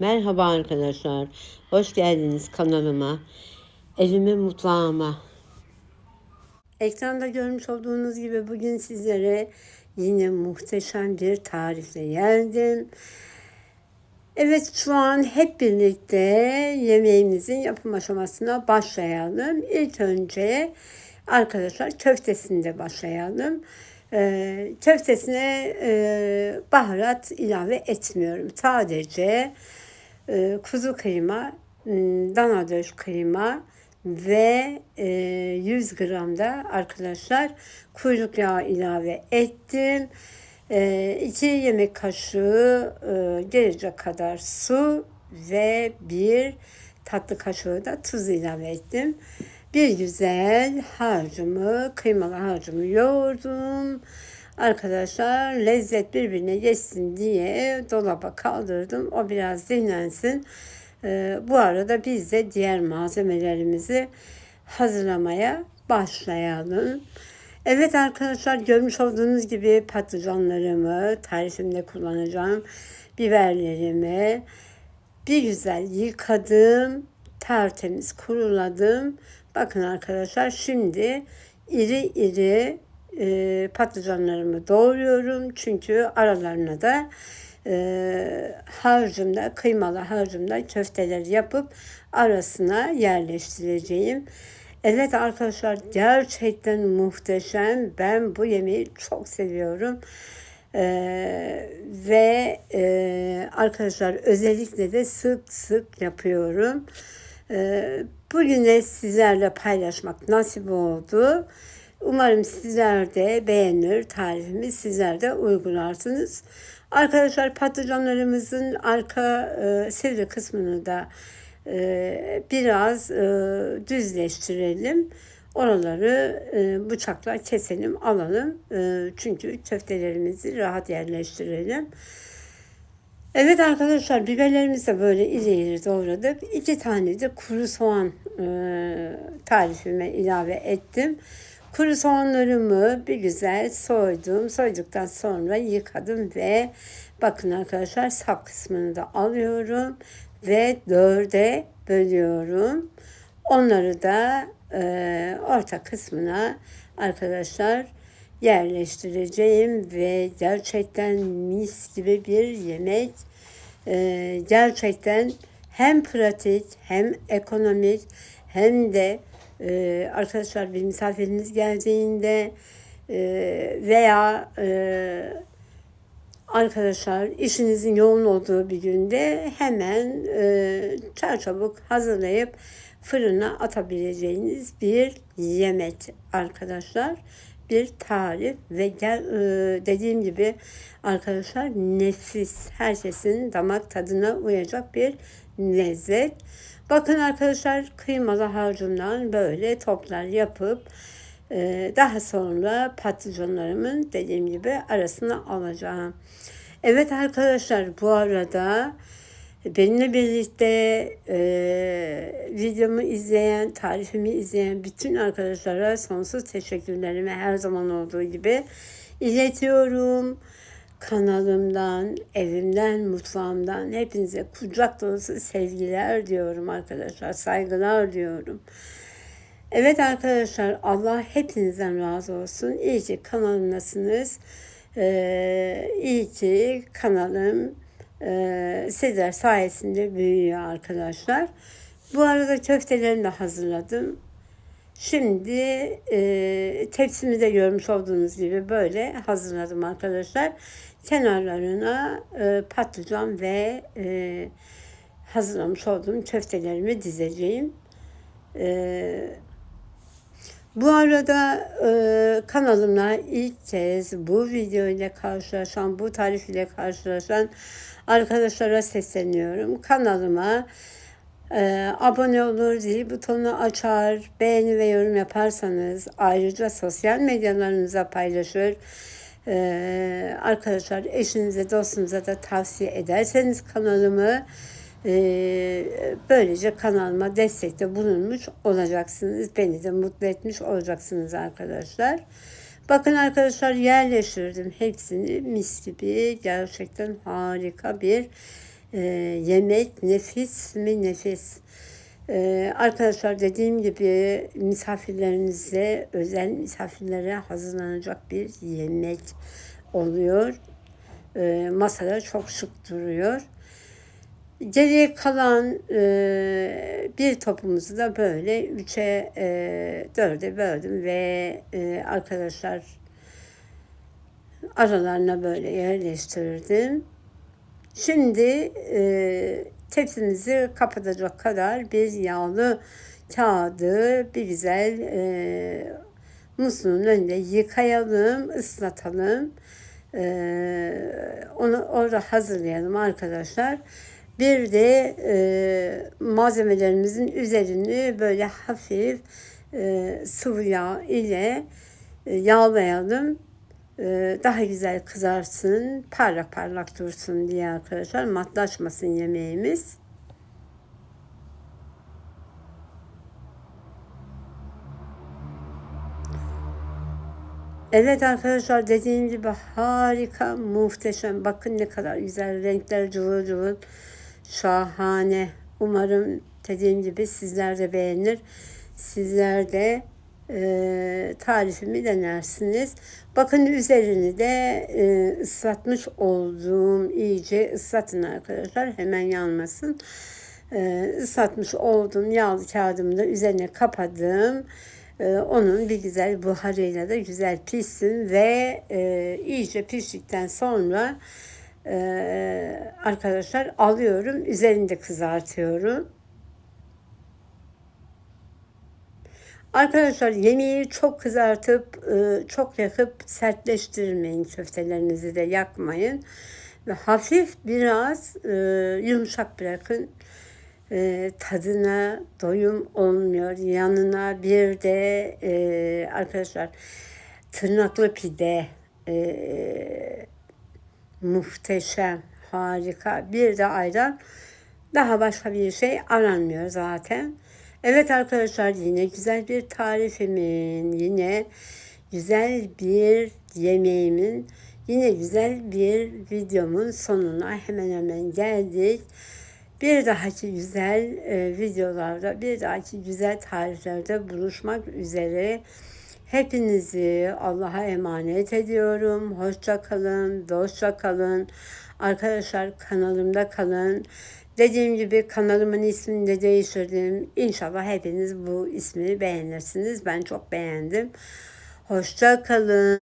Merhaba arkadaşlar. Hoş geldiniz kanalıma. Evime, mutfağıma. Ekranda görmüş olduğunuz gibi bugün sizlere yine muhteşem bir tarifle geldim. Evet şu an hep birlikte yemeğimizin yapım aşamasına başlayalım. İlk önce arkadaşlar köftesinde başlayalım. Ee, köftesine e, baharat ilave etmiyorum. Sadece e, kuzu kıyma, m, dana döş kıyma ve e, 100 gram da arkadaşlar kuyruk yağı ilave ettim. 2 yemek kaşığı e, gelecek kadar su ve bir tatlı kaşığı da tuz ilave ettim. Bir güzel harcımı, kıymalı harcımı yoğurdum. Arkadaşlar lezzet birbirine geçsin diye dolaba kaldırdım. O biraz dinlensin. Ee, bu arada biz de diğer malzemelerimizi hazırlamaya başlayalım. Evet arkadaşlar görmüş olduğunuz gibi patlıcanlarımı tarifimde kullanacağım. Biberlerimi bir güzel yıkadım. Tertemiz kuruladım. Bakın arkadaşlar şimdi iri iri e, patlıcanlarımı doğruyorum. Çünkü aralarına da e, harcımda kıymalı harcımda köfteler yapıp arasına yerleştireceğim. Evet arkadaşlar gerçekten muhteşem. Ben bu yemeği çok seviyorum. Ee, ve e, arkadaşlar özellikle de sık sık yapıyorum. Ee, bugün de sizlerle paylaşmak nasip oldu. Umarım sizler de beğenir tarifimi sizler de uygularsınız. Arkadaşlar patlıcanlarımızın arka e, sivri kısmını da e, biraz e, düzleştirelim. Oraları e, bıçakla keselim, alalım. E, çünkü köftelerimizi rahat yerleştirelim. Evet arkadaşlar biberlerimizi de böyle iri iri doğradık. İki tane de kuru soğan e, tarifime ilave ettim. Kuru soğanlarımı bir güzel soydum. Soyduktan sonra yıkadım ve bakın arkadaşlar sap kısmını da alıyorum ve dörde bölüyorum. Onları da e, orta kısmına arkadaşlar yerleştireceğim ve gerçekten mis gibi bir yemek. E, gerçekten hem pratik hem ekonomik hem de e, arkadaşlar bir misafiriniz geldiğinde e, veya e, arkadaşlar işinizin yoğun olduğu bir günde hemen e, çarçabuk hazırlayıp fırına atabileceğiniz bir yemek arkadaşlar. Bir tarif ve gel, e, dediğim gibi arkadaşlar nefis herkesin damak tadına uyacak bir lezzet. Bakın arkadaşlar kıymalı harcımdan böyle toplar yapıp e, daha sonra patlıcanlarımın dediğim gibi arasına alacağım. Evet arkadaşlar bu arada benimle birlikte e, videomu izleyen, tarifimi izleyen bütün arkadaşlara sonsuz teşekkürlerimi her zaman olduğu gibi iletiyorum. Kanalımdan, evimden, mutfağımdan hepinize kucak dolusu sevgiler diyorum arkadaşlar. Saygılar diyorum. Evet arkadaşlar Allah hepinizden razı olsun. İyi ki kanalımdasınız. Ee, iyi ki kanalım e, sizler sayesinde büyüyor arkadaşlar. Bu arada köftelerimi de hazırladım. Şimdi e, tepsimi de görmüş olduğunuz gibi böyle hazırladım arkadaşlar. Kenarlarına e, patlıcan ve e, hazırlamış olduğum köftelerimi dizeceğim. E, bu arada e, kanalımla ilk kez bu video ile karşılaşan, bu tarif ile karşılaşan arkadaşlara sesleniyorum. Kanalıma e, abone olur, zil butonunu açar, beğeni ve yorum yaparsanız ayrıca sosyal medyalarınıza paylaşır. Ee, arkadaşlar eşinize dostunuza da tavsiye ederseniz kanalımı ee, böylece kanalıma destekte bulunmuş olacaksınız. Beni de mutlu etmiş olacaksınız arkadaşlar. Bakın arkadaşlar yerleştirdim hepsini mis gibi gerçekten harika bir e, yemek nefis mi nefis. E, arkadaşlar dediğim gibi misafirlerinize, özel misafirlere hazırlanacak bir yemek oluyor. E, masada çok şık duruyor. Geriye kalan e, bir topumuzu da böyle üçe e, dörde böldüm ve e, arkadaşlar aralarına böyle yerleştirdim. Şimdi e, tepsimizi kapatacak kadar bir yağlı kağıdı bir güzel e, musluğun önünde yıkayalım, ıslatalım. E, onu orada hazırlayalım arkadaşlar. Bir de e, malzemelerimizin üzerini böyle hafif e, sıvı yağ ile e, yağlayalım. E, daha güzel kızarsın, parlak parlak dursun diye arkadaşlar. Matlaşmasın yemeğimiz. Evet arkadaşlar dediğim gibi harika, muhteşem. Bakın ne kadar güzel renkler cıvıl cıvıl. Şahane. Umarım dediğim gibi sizler de beğenir. Sizler de e, tarifimi denersiniz. Bakın üzerini de e, ıslatmış olduğum iyice ıslatın arkadaşlar. Hemen yanmasın. E, ıslatmış olduğum yağlı kağıdımı da üzerine kapadım. E, onun bir güzel buharıyla da güzel pişsin ve e, iyice piştikten sonra e, arkadaşlar alıyorum. Üzerinde kızartıyorum. Arkadaşlar yemeği çok kızartıp e, çok yakıp sertleştirmeyin köftelerinizi de yakmayın. Ve hafif biraz e, yumuşak bırakın. E, tadına doyum olmuyor. Yanına bir de arkadaşlar tırnaklı pide muhteşem, harika. Bir de ayran. Daha başka bir şey aranmıyor zaten. Evet arkadaşlar yine güzel bir tarifimin, yine güzel bir yemeğimin, yine güzel bir videomun sonuna hemen hemen geldik. Bir dahaki güzel e, videolarda, bir dahaki güzel tariflerde buluşmak üzere. Hepinizi Allah'a emanet ediyorum. Hoşça kalın, dostça kalın. Arkadaşlar kanalımda kalın. Dediğim gibi kanalımın ismini de değiştirdim. İnşallah hepiniz bu ismi beğenirsiniz. Ben çok beğendim. Hoşça kalın.